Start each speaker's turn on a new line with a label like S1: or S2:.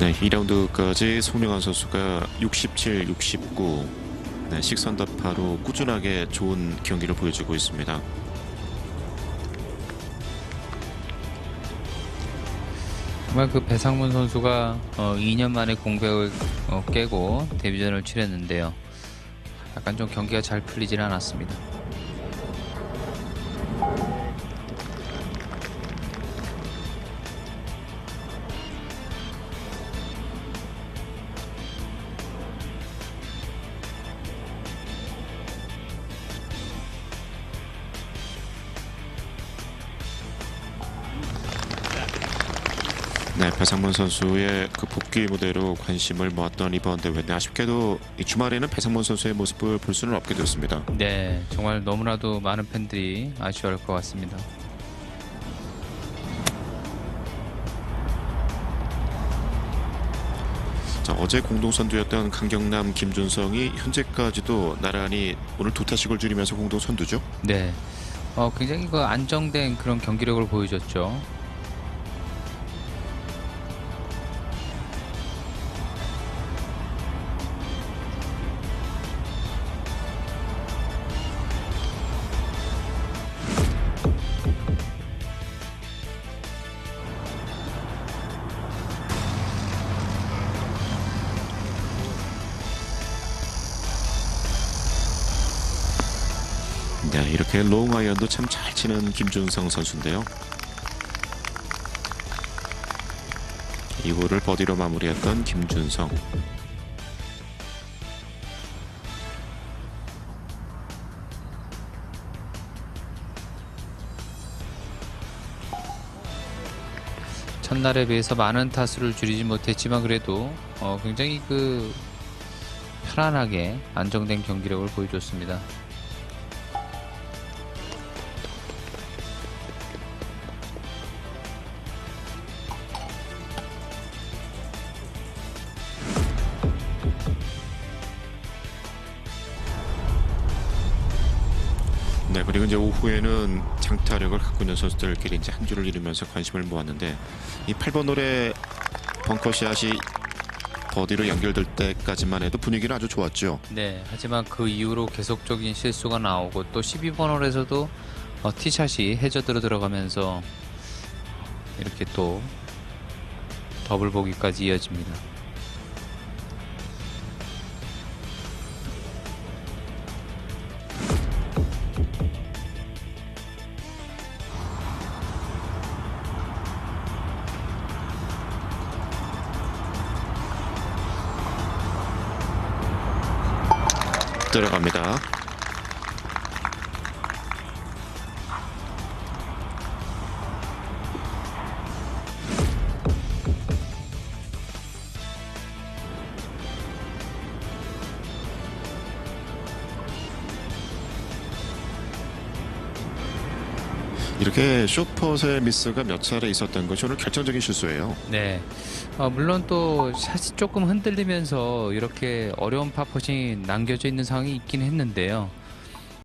S1: 네, 2라운드까지 송명환 선수가 67, 69 네, 식선다파로 꾸준하게 좋은 경기를 보여주고 있습니다.
S2: 정말 그 배상문 선수가 어, 2년 만에 공백을 어, 깨고 데뷔전을 치렀는데요. 약간 좀 경기가 잘 풀리질 않았습니다.
S1: 네, 배상문 선수의 그 복귀 무대로 관심을 모았던 이번 대회인데 아쉽게도 이 주말에는 배상문 선수의 모습을 볼 수는 없게 되었습니다.
S2: 네, 정말 너무나도 많은 팬들이 아쉬워할 것 같습니다.
S1: 자, 어제 공동 선두였던 강경남, 김준성이 현재까지도 나란히 오늘 두 타씩을 줄이면서 공동 선두죠.
S2: 네, 어, 굉장히 그 안정된 그런 경기력을 보여줬죠.
S1: 네, 이렇게 롱 아이언도 참 잘 치는 김준성 선수인데요. 이홀을 버디로 마무리했던 김준성.
S2: 첫날에 비해서 많은 타수를 줄이지 못했지만 그래도 어, 굉장히 그 편안하게 안정된 경기력을 보여줬습니다.
S1: 네, 그리고 이제 오후에는 장타력을 갖고 있는 선수들끼리 이제 한 줄을 이루면서 관심을 모았는데 이 8번 홀에 벙커샷이 버디로 연결될 때까지만 해도 분위기는 아주 좋았죠.
S2: 네, 하지만 그 이후로 계속적인 실수가 나오고 또 12번 홀에서도 어, 티샷이 해저드로 들어가면서 이렇게 또 더블 보기까지 이어집니다.
S1: 들어갑니다. 이렇게 쇼퍼의 미스가 몇 차례 있었던 것이 오늘 결정적인 실수예요.
S2: 네, 어, 물론 또 샷이 조금 흔들리면서 이렇게 어려운 파펫이 남겨져 있는 상황이 있긴 했는데요.